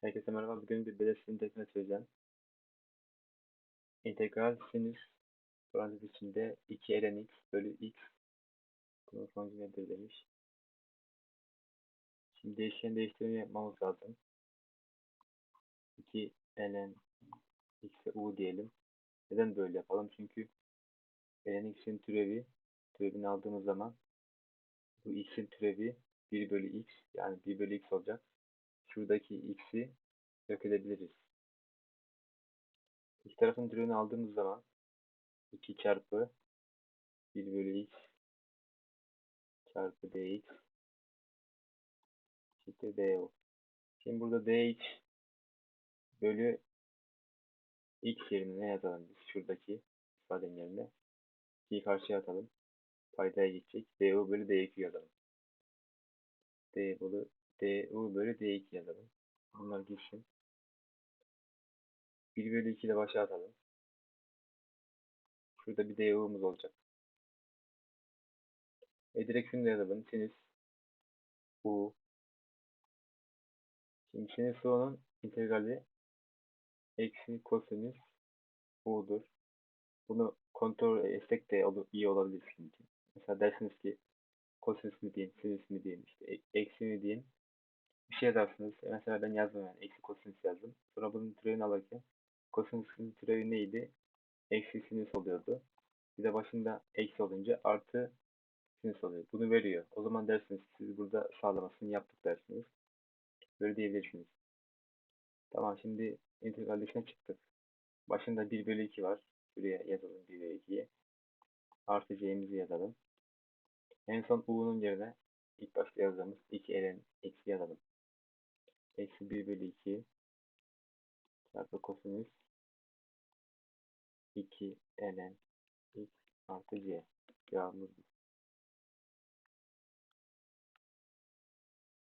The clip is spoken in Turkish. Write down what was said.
Herkese merhaba. Bugün bir belirsiz integral çözeceğim. İntegral sinüs parantez içinde 2 ln x bölü x bunun sonucu nedir demiş. Şimdi değişken değiştirme yapmamız lazım. 2 ln x'e u diyelim. Neden böyle yapalım? Çünkü ln x'in türevi türevini aldığımız zaman bu x'in türevi 1 bölü x yani 1 bölü x olacak. Şuradaki x'i yok edebiliriz. İki tarafın türevini aldığımız zaman 2 çarpı 1 bölü x çarpı dx eşittir du. Şimdi burada dx bölü x yerine ne yazalım biz? Şuradaki ifadenin yerine 2'yi karşıya atalım. Paydaya gidecek. du bölü d2 yazalım. d bölü du bölü d2 yazalım. Bunlar gitsin. 1 bölü 2 de başa atalım. Şurada bir du'muz olacak. E direkt şunu da yazalım. Sinüs u. Şimdi sinüs u'nun integrali eksi kosinüs u'dur. Bunu kontrol etsek de iyi olabilir şimdi. Mesela dersiniz ki kosinüs mü diyeyim, sinüs mü diyeyim, işte e eksi mi diyeyim. Bir şey yazarsınız. Mesela ben yazdım yani. Eksi kosinüs yazdım. Sonra bunun türevini alırken kosinüsün türevi neydi? Eksi sinüs oluyordu. Bir de başında eksi olunca artı sinüs oluyor. Bunu veriyor. O zaman dersiniz siz burada sağlamasını yaptık dersiniz. Böyle diyebilirsiniz. Tamam şimdi integral dışına çıktık. Başında 1 bölü 2 var. Şuraya yazalım 1 bölü 2'ye. Artı c'mizi yazalım. En son u'nun yerine ilk başta yazdığımız 2 ln eksi yazalım. Eksi 1 bölü 2 çarpı kosinüs 2 ln x artı c. Cevabımız.